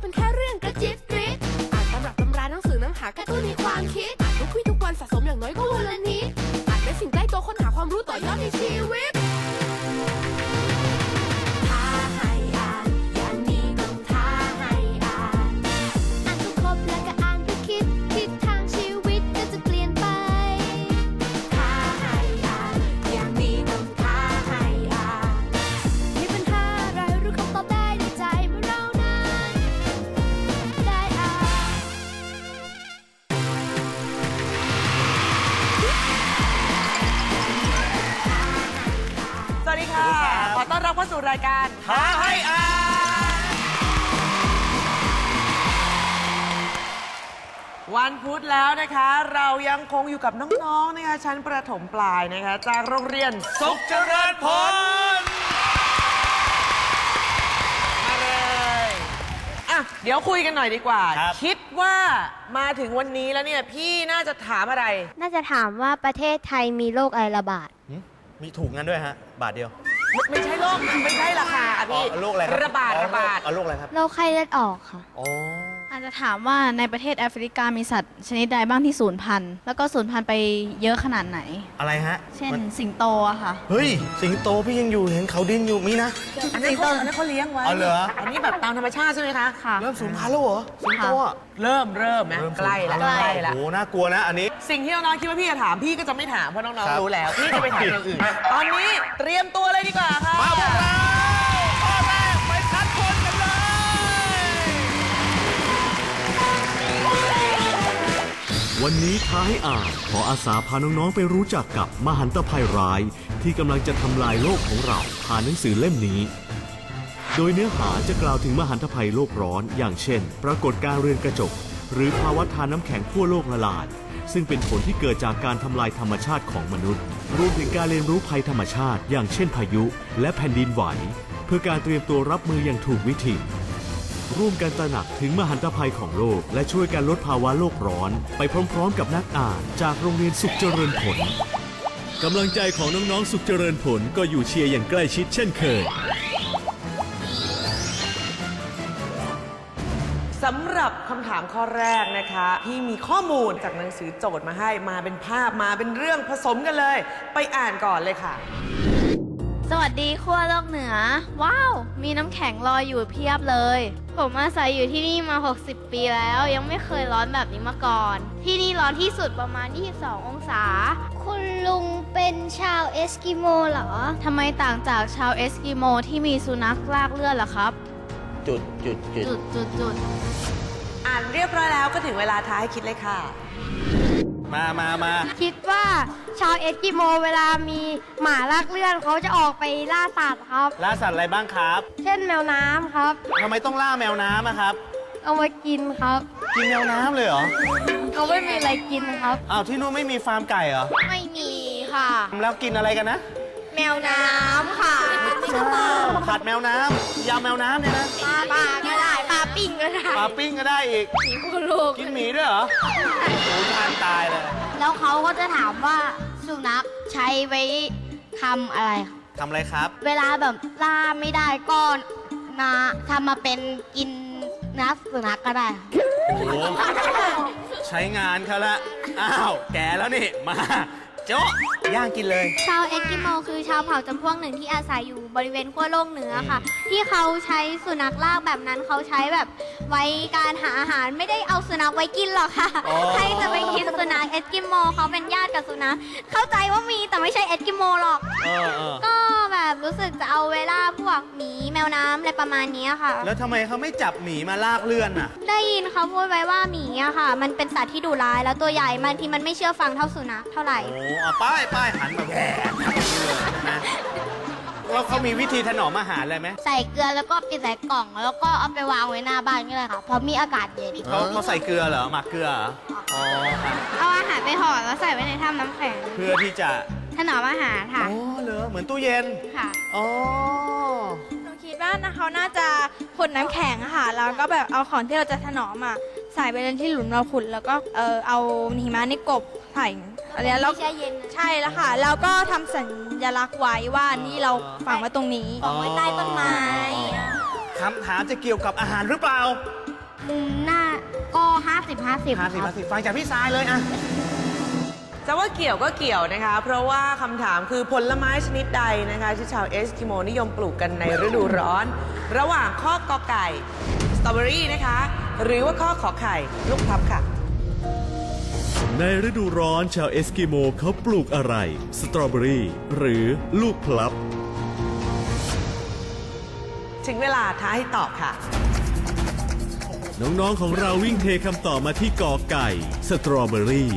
เป็นแค่เรื่องกระจิบกริดอ่านตำรับตำราหนังสือน้ำหากระตุ้นในความคิดอ่านทุกวี่ทุกวันสะสมอย่างน้อยก็วันละนิดอ่านเป็นสิ่งใกล้ตัวค้นหาความรู้ต่อยอดในชีวิต วันพุธแล้วนะคะ เรายังคงอยู่กับน้องๆนะคะชั้นประถมปลายนะคะ จากโรงเรียนสุขเจริญผลมาเลยอะเดี๋ยวคุยกันหน่อยดีกว่า ครับ คิดว่ามาถึงวันนี้แล้วเนี่ย พี่น่าจะถามอะไร น่าจะถามว่าประเทศไทยมีโรคอะไรระบาด หึมีถูกงั้นด้วยฮะ บาทเดียวไม่ไม่ใช่โรคไม่ใช่ราคาอะอ๋อพี่โรคอะไรครับระบาดอ๋อระบาดอ๋อโรคอะไรครับ โรคไข้เลือดออกค่ะ อ๋อ อาจจะถามว่าในประเทศแอฟริกามีสัตว์ชนิดใดบ้างที่สูญพันธุ์แล้วก็สูญพันธุ์ไปเยอะขนาดไหน อะไรฮะเช่น มันสิงโตอะค่ะ เฮ้ย สิงโตพี่ยังอยู่เห็นเขาดินอยู่มีนะ อันนั้นเขาอันนั้นเขาเลี้ยงไว้เอาเหรอ อันนี้แบบตามธรรมชาติใช่ไหมคะ ค่ะ เริ่มสูญพันธุ์แล้วเหรอสิงโตอะเริ่มเริ่มนะเริ่มใกล้แล้วสูญพันธุ์ใกล้แล้วโอ้โหน่ากลัวนะอันนี้ สิ่งที่น้องๆคิดว่าพี่จะถามพี่ก็จะไม่ถามเพราะน้องครับๆรู้แล้วพี่จะไปถามอย่างอื่น ตอนนี้เตรียมตัวเลยดีกว่าค่ะ วันนี้ท้าให้อ่านขออาสาพาน้องๆไปรู้จักกับมหันตภัยร้าย ที่กำลังจะทำลายโลกของเราผ่านหนังสือเล่มนี้ โดยเนื้อหาจะกล่าวถึงมหันตภัยโลกร้อน อย่างเช่น ปรากฏการเรือนกระจก หรือภาวะทานน้ำแข็งขั้วโลกละลายซึ่งเป็นผลที่เกิดจากการทำลายธรรมชาติของมนุษย์ รวมถึงการเรียนรู้ภัยธรรมชาติ อย่างเช่นพายุ และแผ่นดินไหว เพื่อการเตรียมตัวรับมืออย่างถูกวิธี ร่วมกันตระหนักถึงมหันตภัยของโลก และช่วยกันลดภาวะโลกร้อน ไปพร้อมๆ กับนักอ่านจากโรงเรียนสุขเจริญผลกำลังใจของน้องๆ สุขเจริญผลก็อยู่เชียร์อย่างใกล้ชิดเช่นเคยสำหรับคำถามข้อแรกนะคะพี่มีข้อมูลจากหนังสือโจทย์มาให้มาเป็นภาพมาเป็นเรื่องผสมกันเลย ไปอ่านก่อนเลยค่ะ สวัสดีขั้วโลกเหนือ ว้าว มีน้ำแข็งลอยอยู่เพียบเลย ผมอาศัยอยู่ที่นี่มา 60 ปีแล้ว ยังไม่เคยร้อนแบบนี้มาก่อน ที่นี่ร้อนที่สุดประมาณ 22 องศา คุณลุงเป็นชาวเอสกิโมเหรอทำไมต่างจากชาวเอสกิโมที่มีสุนัขลากเลือดล่ะครับ จุดจุดจุดจุดจุดจุดอ่านเรียบร้อยแล้วก็ถึงเวลาท้ายคิดเลยค่ะ มามามาคิดว่าชาวเอสกิโมเวลามีหมาลากเลื่อนเขาจะออกไปล่าสัตว์ครับ ล่าสัตว์อะไรบ้างครับเช่นแมวน้ำครับ ทำไมต้องล่าแมวน้ำอะครับ เอามากินครับกินแมวน้ำเลยเหรอเขาไม่มีอะไรกินครับ อ้าวที่นู่นไม่มีฟาร์มไก่เหรอไม่มีค่ะ แล้วกินอะไรกันนะแมวน้ำค่ะผัดแมวน้ำยำแมวน้ำเนี่ยนะ ปลาปลาก็ได้ ปลาปิ้งก็ได้ปลาปิ้งก็ได้อีกคุณลูกกินหมีด้วยเหรอสูญพันธุ์ตายเลยแล้วเขาก็จะถามว่าสุนัขใช้ไว้ทำอะไร ทำอะไรครับ เวลาแบบล่าไม่ได้ก็นาทำมาเป็นกินเนื้อสุนัขก็ได้โอ้โหใช้งานเขาละ อ้าว แก่แล้วนี่ มา โจ๊ะย่างกินเลย ชาวเอสกิโมคือชาวเผ่าจำพวกหนึ่งที่อาศัยอยู่บริเวณขั้วโลกเหนือค่ะ ที่เขาใช้สุนัขลากแบบนั้นเขาใช้แบบไว้การหาอาหารไม่ได้เอาสุนัขไว้กินหรอกค่ะอ๋อ ใครจะไปกินสุนัขเอสกิโมเขาเป็นญาติกับสุนัขเข้าใจว่ามีแต่ไม่ใช่เอสกิโมหรอก เออเออก็แบบ รู้สึกจะเอาเวลาพวกหมีแมวน้ำอะไรประมาณนี้ค่ะ แล้วทำไมเขาไม่จับหมีมาลากเลื่อนอะ ได้ยินเขาพูดไว้ว่าหมีอะค่ะ มันเป็นสัตว์ที่ดุร้าย แล้วตัวใหญ่บางทีมันไม่เชื่อฟังเท่าสุนัขเท่าไหร่ โอ้เอาป้ายป้ายหันมาแหวกนะแล้วเขามีวิธีถนอมอาหารอะไรไหมใส่เกลือแล้วก็ปิดใส่กล่อง แล้วก็เอาไปวางไว้หน้าบ้านก็เลยค่ะเพราะมีอากาศเย็นเขาเขาใส่เกลือเหรอหมักเกลือเหรออ๋ออะเอาอาหารไปห่อแล้วใส่ไว้ในถ้ำน้ำแข็ง เพื่อที่จะถ นอมอาหารค่ะ อ๋อเหรอเหมือนตู้เย็น ค่ะ อ๋อ หนูคิดว่านะเขาน่าจะขุดน้ำแข็งอะค่ะ แล้วก็แบบเอาของที่เราจะถนอมอะใส่ไปในที่หลุมเราขุด แล้วก็เออเอาหิมะนี่กบใส่อะไรแล้ว ไม่ใช่เย็นใช่แล้วค่ะ แล้วก็ทำสัญลักษณ์ไว้ว่านี่เราฝังไว้ตรงนี้ อ๋อไว้ใต้ต้นไม้คำถามจะเกี่ยวกับอาหารหรือเปล่าอืมหน้าก็ห้าสิบห้าสิบห้าสิบครัห้าสิบฟังจากพี่สายเลยอะ จะว่าเกี่ยวก็เกี่ยวนะคะ เพราะว่าคำถามคือผลไม้ชนิดใดนะคะ ที่ชาวเอสกิโมนิยมปลูกกันในฤดูร้อน ระหว่างข้อกอไก่สตรอเบอรี่นะคะ หรือว่าข้อขอไข่ลูกพลับค่ะ ในฤดูร้อนชาวเอสกิโมเขาปลูกอะไร สตรอเบอรี่ หรือลูกพลับ ถึงเวลาท้าให้ตอบค่ะ น้องๆของเราวิ่งเทคำตอบมาที่กอไก่ สตรอเบอรี่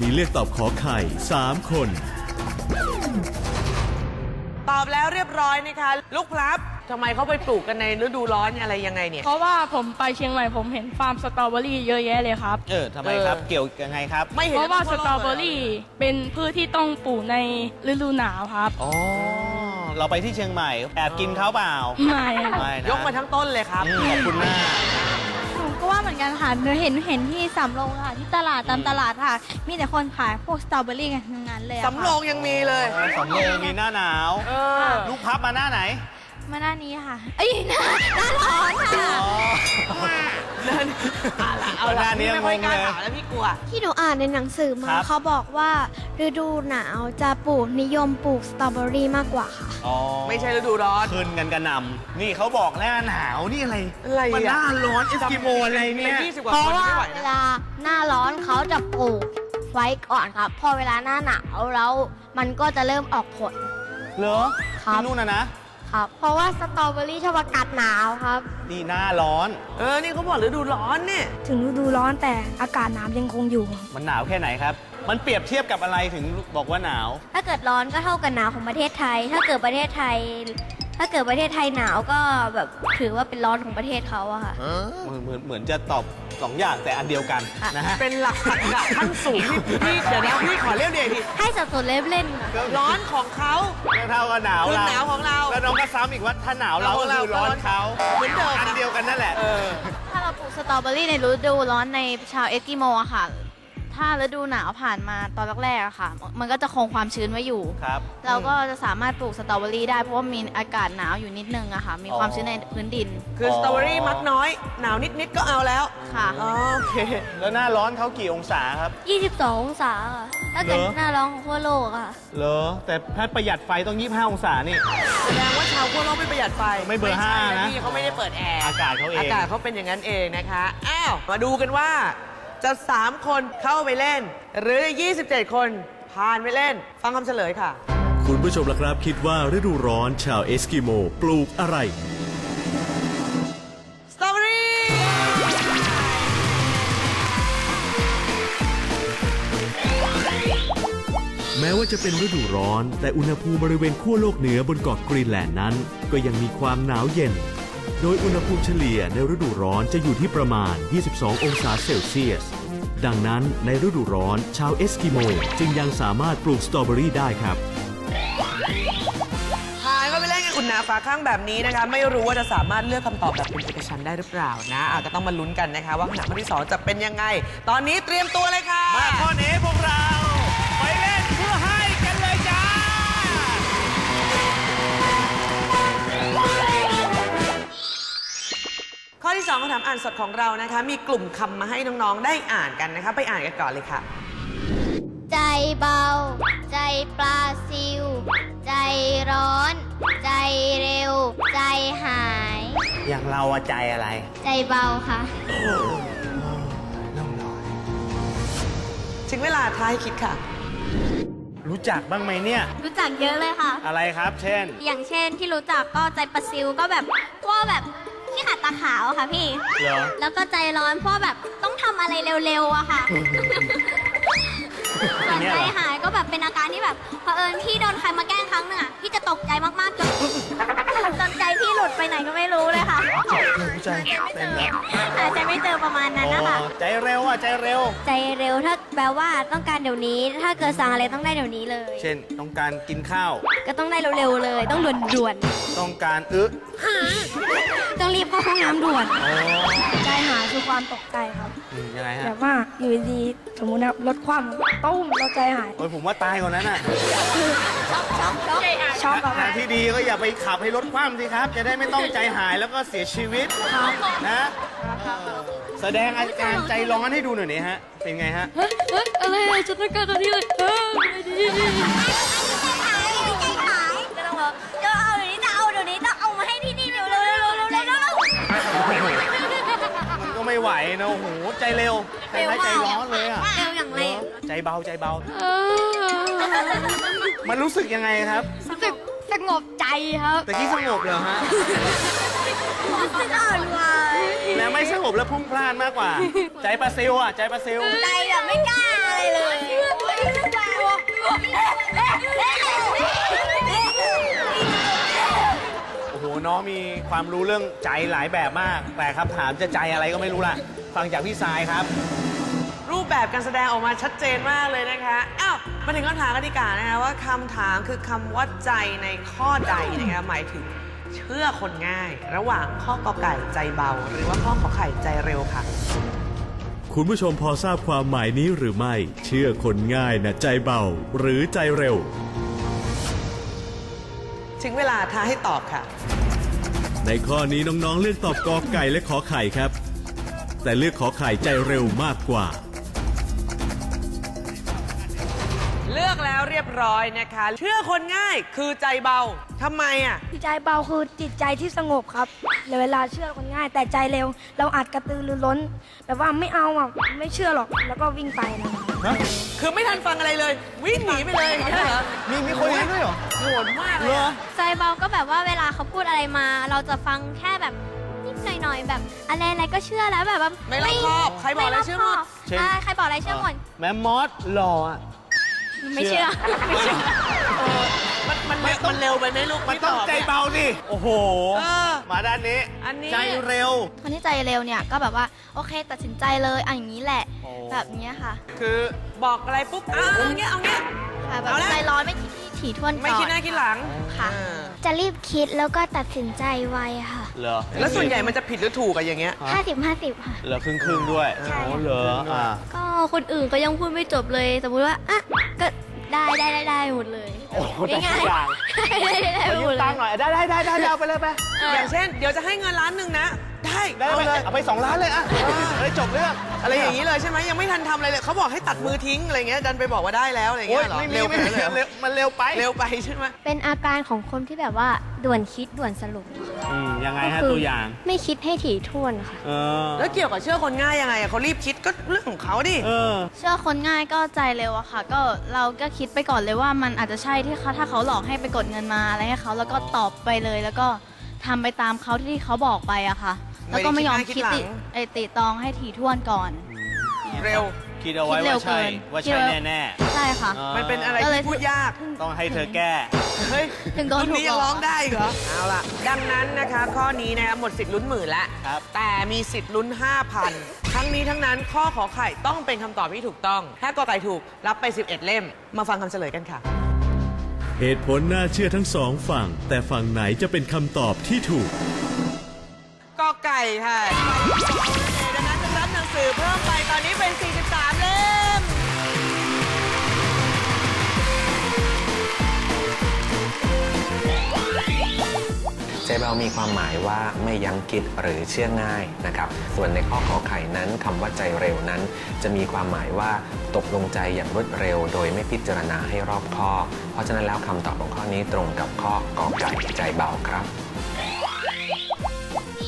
มีเลือกตอบขอไข่ 3 คน ตอบแล้วเรียบร้อยนะคะ ลูกพลับทำไมเขาไปปลูกกันในฤดูร้อนอะไรยังไงเนี่ย เพราะว่าผมไปเชียงใหม่ผมเห็นฟาร์มสตรอเบอรี่เยอะแยะเลยครับ เออทำไมครับ เออ เกี่ยวยังไงครับ ไม่เห็นเพราะว่าสทั่โลกตรอเบอรี่เป็นพืชที่ต้องปลูกในฤดูหนาวครับ อ๋อ เราไปที่เชียงใหม่ แอบกินเขาเปล่า ไม่ครับ ไม่นะยกมาทั้งต้นเลยครับ อืมขอบคุณมากหนูก็ว่า เหมือนกันค่ะหนูเห็นเห็นที่สำโรงค่ะ ที่ตลาดตามตลาดค่ะ มีแต่คนขายพวกสตรอเบอรี่กันทั้งนั้นเลยอะค่ะ สำโรงยังมีเลย สำโรงมีหน้าหนาวเออลูกพับมาหน้าไหน มาหน้านี้ค่ะ เอ้ยหน้าหน้าร้อนค่ะนั่นเอาละเอาหละน้านี้พี่ไม่ค่อยงงกล้าเลย ถามแล้วพี่กลัว ที่หนูอ่านในหนังสือมาครับ เขาบอกว่า ฤดูหนาวจะปลูกนิยมปลูกสตรอเบอรี่มากกว่าค่ะ อ๋อไม่ใช่ฤดูร้อนขึ้นกันกระหนำนี่เขาบอกหน้าหนาวนี่อะไรอะไรอะมันหน้าร้อนเอสกิโมอะไรเนี่ย ยี่สิบกว่าเพราะคนว่าไม่ไหวเวนะลาหน้าร้อนเขาจะปลูกไว้ก่อนครับ พอเวลาหน้าหนาวแล้วมันก็จะเริ่มออกผล เหรอครับ ที่นู่นนะนะ ครับ เพราะว่าสตรอเบอรี่ชอบอากาศหนาวครับ นี่หน้าร้อน เออ นี่เขาบอกฤดูร้อนเนี่ย ถึงฤดูร้อนแต่อากาศหนาวยังคงอยู่ มันหนาวแค่ไหนครับ มันเปรียบเทียบกับอะไรถึงบอกว่าหนาว ถ้าเกิดร้อนก็เท่ากับหนาวของประเทศไทย ถ้าเกิดประเทศไทย ถ้าเกิดประเทศไทยหนาวก็แบบถือว่าเป็นร้อนของประเทศเขาอะค่ะ เหมือนเหมือนเหมือนจะตอบสองอย่างแต่อันเดียวกันค่ะ นะฮะเป็นหลักตรรกะขั้นสูงที่พี่เดี๋ยวนะพี่ขอเรียกเดียวทีให้สัดส่วนเล่นเล่นค่ะร้อนของเขาก็เท่ากับหนาวคือเราหนาวของเราแล้วน้องก็ซ้ำอีกว่าถ้าหนาวเราก็คือร้อนเขาเหมือนเดิม อันนะเดียวกันนั่นแหละเออถ้าเราปลูกสตรอเบอรี่ในฤดูร้อนในชาวเอสกิโมอะค่ะ ถ้าฤดูหนาวผ่านมาตอนแรกๆอะค่ะ มันก็จะคงความชื้นไว้อยู่ ครับ เราก็จะสามารถปลูกสตรอเบอรี่ได้เพราะว่ามีอากาศหนาวอยู่นิดนึงอะค่ะ มีความชื้นในพื้นดินคือสตรอเบอรี่มักน้อย หนาวนิด ๆ ก็เอาแล้วค่ะ อ๋อโอเค แล้วหน้าร้อนเขากี่องศาครับ 22องศาค่ะถ้าเกิดเหรอ หน้าร้อนของทั่วโลกอะค่ะ เหรอ แต่ถ้าประหยัดไฟต้อง 25 องศานี่ แสดงว่าชาวขั้วโลกไม่ประหยัดไฟไม่เบอร์ห้าใช่นะ พี่เขาไม่ได้เปิดแอร์ อากาศเขาเอง อากาศเขาเป็นอย่างนั้นเองนะคะ อ้าว มาดูกันว่า จะ 3 คนเข้าไปเล่น หรือ 27 คนผ่านไปเล่น ฟังคำเฉลยค่ะ คุณผู้ชมล่ะครับคิดว่าฤดูร้อนชาวเอสกิโมปลูกอะไร สตรอเบอรี่แม้ว่าจะเป็นฤดูร้อน แต่อุณหภูมิบริเวณขั้วโลกเหนือบนเกาะกรีนแลนด์นั้น ก็ยังมีความหนาวเย็น โดยอุณหภูมิเฉลี่ยในฤดูร้อนจะอยู่ที่ประมาณ 22 องศาเซลเซียส ดังนั้นในฤดูร้อนชาวเอสกิโมจึงยังสามารถปลูกสตรอเบอรี่ได้ครับผ่านเข้าไปเล่นกันอุ่นหนาฝาข้างแบบนี้นะคะ ไม่รู้ว่าจะสามารถเลือกคำตอบแบบเป็นเอกฉันท์ได้หรือเปล่านะอาก็ต้องมาลุ้นกันนะคะ ว่าคำถามข้อที่2จะเป็นยังไง ตอนนี้เตรียมตัวเลยค่ะ มาข้อนี้พวกเรา ที่2คำถามอ่านสดของเรานะคะ มีกลุ่มคำมาให้น้องๆ ได้อ่านกันนะคะ ไปอ่านกันก่อนเลยค่ะ ใจเบา ใจปลาซิว ใจร้อน ใจเร็ว ใจหาย อย่างเราอะใจอะไร ใจเบาค่ะ ถึงเวลาท้ายคิดค่ะ รู้จักบ้างไหมเนี่ย รู้จักเยอะเลยค่ะ อะไรครับ เช่น อย่างเช่นที่รู้จักก็ใจปลาซิวก็แบบพวกแบบ ที่ขัดตาขาวอะค่ะพี่ เหรอ แล้วก็ใจร้อนเพราะแบบต้องทำอะไรเร็วๆอะค่ะส่วนใจหายก็แบบเป็นอาการที่แบบเผอิญพี่โดนใครมาแกล้งครั้งหนึ่งอะพี่จะตกใจมากๆจนจนใจพี่หลุดไปไหนก็ไม่รู้เลยค่ะใจเป็นแล้วหาใจไม่เจอประมาณนั้นนะคะอ๋อใจเร็วอะ ใจเร็ว ใจเร็วถ้า แปลว่าต้องการเดี๋ยวนี้ ถ้าเกิดสั่งอะไรต้องได้เดี๋ยวนี้เลย เช่น ต้องการกินข้าว ก็ต้องได้เร็วๆเลย ต้องด่วนต้องการอึๆต้องรีบเข้าห้องน้ำด่วนอ๋อใจหายคือความตกใจครับ อืมยังไงฮะแบบว่าอยู่ดีๆสมมุตินะครับรถคว่ำตุ้มเราใจหายโอ้ยผมว่าตายกว่านั้นอะช็อกครับทางที่ดีก็อย่าไปขับให้รถถคว่ำสิครับ จะได้ไม่ต้องใจหายแล้วก็เสียชีวิตนะเออ แสดงอาการใจร้อนให้ดูหน่อยนี่ฮะ เป็นไงฮะอะไรฉันต้องการนี้เลยเออไม่ดีก็ต้องบอกจะเอาเดี๋ยวนี้จะเอาเดี๋ยวนี้ต้องเอามาให้ที่นี่เร็วเร็วเร็วเร็วเร็วเร็วมันก็ไม่ไหวนะโอ้โหใจเร็วใจร้ายใจร้อนเลยอะเร็วอย่างเร็วใจเบาใจเบามันรู้สึกยังไงครับรู้สึกสงบใจครับ แต่กี้สงบเหรอฮะ รู้สึกอ่อนไหวแล้วไม่สงบแล้วพรุ่งพล่านมากกว่า ใจปลาซิลอะ ใจปลาซิลใจแบบไม่กล้าอะไรเลยโอ้โห น้องมีความรู้เรื่องใจหลายแบบมาก แต่คำถามจะใจอะไรก็ไม่รู้ล่ะ ฟังจากพี่ทรายครับ รูปแบบการแสดงออกมาชัดเจนมากเลยนะคะ อ้าว มาถึงคำถามกันดีกว่านะคะว่าคำถามคือคำว่าใจในข้อใดนะคะหมายถึง เชื่อคนง่าย ระหว่างข้อกอไก่ใจเบา หรือว่าข้อขอไข่ใจเร็วค่ะ คุณผู้ชมพอทราบความหมายนี้หรือไม่ เชื่อคนง่ายนะใจเบา หรือใจเร็ว ถึงเวลาท้าให้ตอบค่ะ ในข้อนี้น้องๆเลือกตอบกอไก่และขอไข่ครับ แต่เลือกขอไข่ใจเร็วมากกว่า เลือกแล้วเรียบร้อยนะคะ เชื่อคนง่ายคือใจเบาทำไมอะใจเบาคือจิตใจที่สงบครับเวลาเชื่อคนง่าย แต่ใจเร็ว เราอาจกระตือรือร้น แบบว่าไม่เอาอะไม่เชื่อหรอกแล้วก็วิ่งไปนะครับคือไม่ทันฟังอะไรเลย วิ่งหนีไปเลยอย่างเงี้ยเหรอมีมีคนอย่างนี้ด้วยเหรอโหดมากเลยอะใจเบาก็แบบว่าเวลาเขาพูดอะไรมา เราจะฟังแค่แบบนิดหน่อยๆแบบอะไรอะไรก็เชื่อแล้วแบบว่าไม่รอบคอบใครบอกอะไรเชื่อหมดเช่น ใช่ใครบอกอะไรเชื่อหมด แม่มอสหล่ออะ ไม่เชื่อ มันมันเร็วมันเร็วไปไหมลูกมันต้องใจเบาสิโอ้โห เออ มาด้านนี้ อันนี้ ใจเร็ว คนที่ใจเร็วเนี่ยก็แบบว่าโอเคตัดสินใจเลยอะอย่างนี้แหละ โอ้ แบบเนี้ยค่ะคือบอกอะไรปุ๊บอ้าวเอาเงี้ยเอาเงี้ย ค่ะแบบเอาละ ใจร้อนไม่คิดที่ถี่ถ้วนก่อนไม่คิดหน้าคิดหลังค่ะเออจะรีบคิดแล้วก็ตัดสินใจไวค่ะ เหรอแล้วส่วนใหญ่มันจะผิดหรือถูกอะอย่างเงี้ย 50 50 ค่ะ เหรอครึ่งครึ่งๆด้วยใช่ โอ้เหรออ่าก็คนอื่นก็ยังพูดไม่จบเลย สมมุติว่าอะก็ ได้ได้ได้ได้หมดเลยโอ้โหได้ง่ายทุกอย่างๆได้ได้ได้ขอหยืมมดเลตัยงค์หน่อยได้ได้ได้ได้ได้เอาไปเลยไป อย่างเช่น เดี๋ยวจะให้เงินล้านหนึ่งนะ ได้ได้เอาไปไปเลเลยยเอาไปสองล้านเลยอะเอ้ยจบเรื่องอะไรอย่างนี้เลยใช่ไหมยังไม่ทันทำอะไรเลยเขาบอกให้ตัดมือทิ้งอะไรเงี้ยดันไปบอกว่าได้แล้วอะไรโอ้เงี้ยยเหรอไม่มีเร็วไปไม่มีเลยเหรอเร็วมันเร็วไปเร็วไปใช่ไหมเป็นอาการของคนที่แบบว่าด่วนคิดด่วนสรุปอืมยังไงฮะก็คืตัวอย่างไม่คิดให้ถี่ถ้วนค่ะ เออแล้วเกี่ยวกับเชื่อคนง่ายยังไงอะเขารีบคิดก็เรื่องของเขาดิ เออ เชื่อคนง่ายก็ใจเร็วอะค่ะ ก็เราก็คิดไปก่อนเลยว่ามันอาจจะใช่ที่เขาถ้าเขาหลอกให้ไปกดเงินมาอะไรให้เขาแล้วก็ตอบไปเลย แล้วก็ทำไปตามเขาที่เขาบอกไปอะค่ะ แล้วก็ไม่ยอมคิดติไอติตองให้ถี่ถ้วนก่อน เร็ว คิดเอาไว้คิดเร็ว่าวใช่เกินว่าคิดใช่ว่าแน่ใช่ค่ะ ๆมันเป็นอะไรก็เลย ที่พูดยากต้องให้เธอแก้ เฮ้ยถึงโดนรุ่นถูกนี้หลยัองกร้องได้อีกเหรอ เอาล่ะ ดังนั้นนะคะ ข้อนี้นะคะหมดสิทธิ์ลุ้นหมื่นแล้วครับ แต่มีสิทธิ์ลุ้น 5,000 ทั้งนี้ทั้งนั้นข้อขอไข่ต้องเป็นคำตอบที่ถูกต้อง ถ้ากอไก่ถูกรับไป 11 เล่ม มาฟังคำเฉลยกันค่ะ เหตุผลน่าเชื่อทั้งสองฝั่ง แต่ฝั่งไหนจะเป็นคำตอบที่ถูกกอ ไก่ค่ะดังนั้นจะรับหนังสือเพิ่มไปตอนนี้เป็น 43 เล่มใจเบามีความหมายว่าไม่ยั้งคิดหรือเชื่อง่ายนะครับ ส่วนในข้อขอไข่นั้นคำว่าใจเร็วนั้น จะมีความหมายว่าตกลงใจอย่างรวดเร็ว โดยไม่พิจารณาให้รอบคอบ เพราะฉะนั้นแล้วคำตอบของข้อนี้ตรงกับข้อกอไก่ใจเบาครับ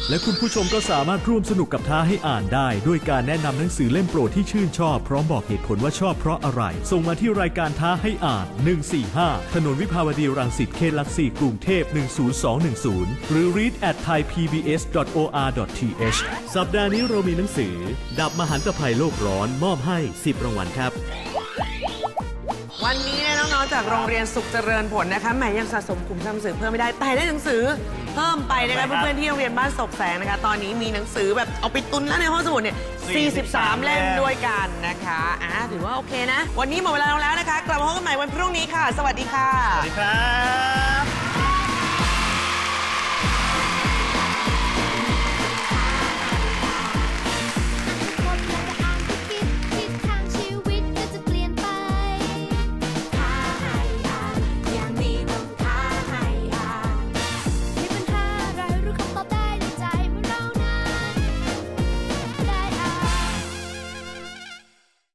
และคุณผู้ชมก็สามารถร่วมสนุกกับท้าให้อ่านได้ ด้วยการแนะนำหนังสือเล่มโปรดที่ชื่นชอบ พร้อมบอกเหตุผลว่าชอบเพราะอะไร ส่งมาที่รายการท้าให้อ่าน 145 ถนนวิภาวดีรังสิตเขตหลักสี่กรุงเทพ 10210 หรือ read at thaipbs.or.th สัปดาห์นี้เรามีหนังสือ ดับมหันตภัยโลกร้อนมอบให้ 10 รางวัลครับ วันนี้ จากโรงเรียนสุขเจริญผลนะคะแหมยังสะสมกลุ่มหนังสือเพิ่มไม่ได้แต่ได้หนังสือเพิ่มไปนะคะครับเพื่อนๆที่โรงเรียนบ้านศกแสงนะคะ ตอนนี้มีหนังสือแบบเอาไปตุนแล้วในห้องสมุดเนี่ย43 เล่มด้วยกันนะคะอ่าถือว่าโอเคนะ วันนี้หมดเวลาลงแล้วนะคะ กลับมาพบกันใหม่วันพรุ่งนี้ค่ะ สวัสดีค่ะ สวัสดีครับ